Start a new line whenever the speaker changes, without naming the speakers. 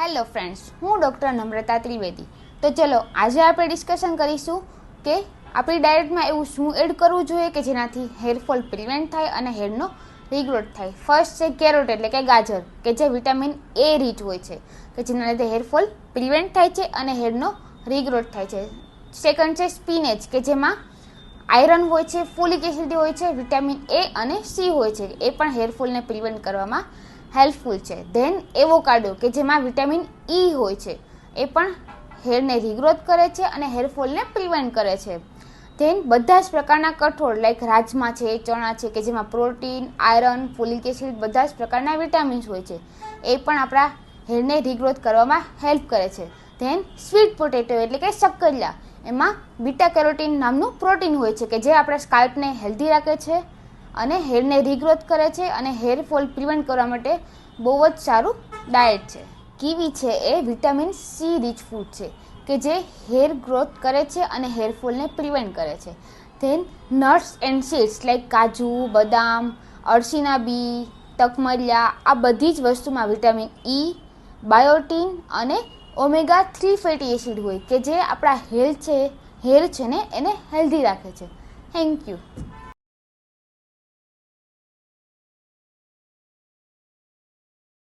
Hello friends, હું doctor Namrata Trivedi. તો ચલો, આજે આપણે ડિસ્કશન કરીશું કે આપણી ડાયટમાં એવું શું એડ કરવું જોઈએ કે જેનાથી હેરફોલ પ્રિવેન્ટ થાય અને હેરનો રીગ્રોથ થાય. ફર્સ્ટ છે કેરોટ, એટલે કે ગાજર, કે જે વિટામિન એ રીચ હોય છે, કે જેના લીધે હેરફોલ પ્રિવેન્ટ થાય છે અને હેરનો રીગ્રોથ થાય છે. સેકન્ડ છે સ્પિનેચ, કે જેમાં આયરન હોય છે, ફોલિક એસિડ હોય છે, વિટામિન એ અને સી હોય છે. એ પણ હેરફોલને પ્રિવેન્ટ કરવામાં હેલ્પફુલ છે. ધેન એવોકાડો, કે જેમાં વિટામિન ઈ હોય છે, એ પણ હેરને રીગ્રોથ કરે છે અને હેરફોલને પ્રિવેન્ટ કરે છે. ધેન બધા જ પ્રકારના કઠોળ લાઈક રાજમા છે, ચણા છે, કે જેમાં પ્રોટીન, આયરન, ફોલિક એસિડ, બધા જ પ્રકારના વિટામિન્સ હોય છે, એ પણ આપણા હેરને રીગ્રોથ કરવામાં હેલ્પ કરે છે. ધેન સ્વીટ પોટેટો એટલે કે શક્કરિયા એમાં બીટા કેરોટીન નામનું પ્રોટીન હોય છે, કે જે આપણા સ્કાલ્પને હેલ્ધી રાખે છે. અને હેરને રીગ્રોથ કરે છે અને હેર ફોલ પ્રિવેન્ટ કરવા માટે બહુ જ સારું ડાયટ છે. કીવી છે એ વિટામિન સી રીચ ફૂડ છે કે જે હેર ગ્રોથ કરે છે અને હેર ફોલને પ્રિવેન્ટ કરે છે. Then nuts and seeds like કાજુ, બદામ, અળસીના બી તકમરિયા આ બધી જ વસ્તુમાં વિટામિન ઈ બાયોટીન અને ઓમેગા થ્રી ફેટી એસિડ હોય કે જે આપણા હેલ્થ છે, હેર છે ને એને હેલ્ધી રાખે છે. Thank you.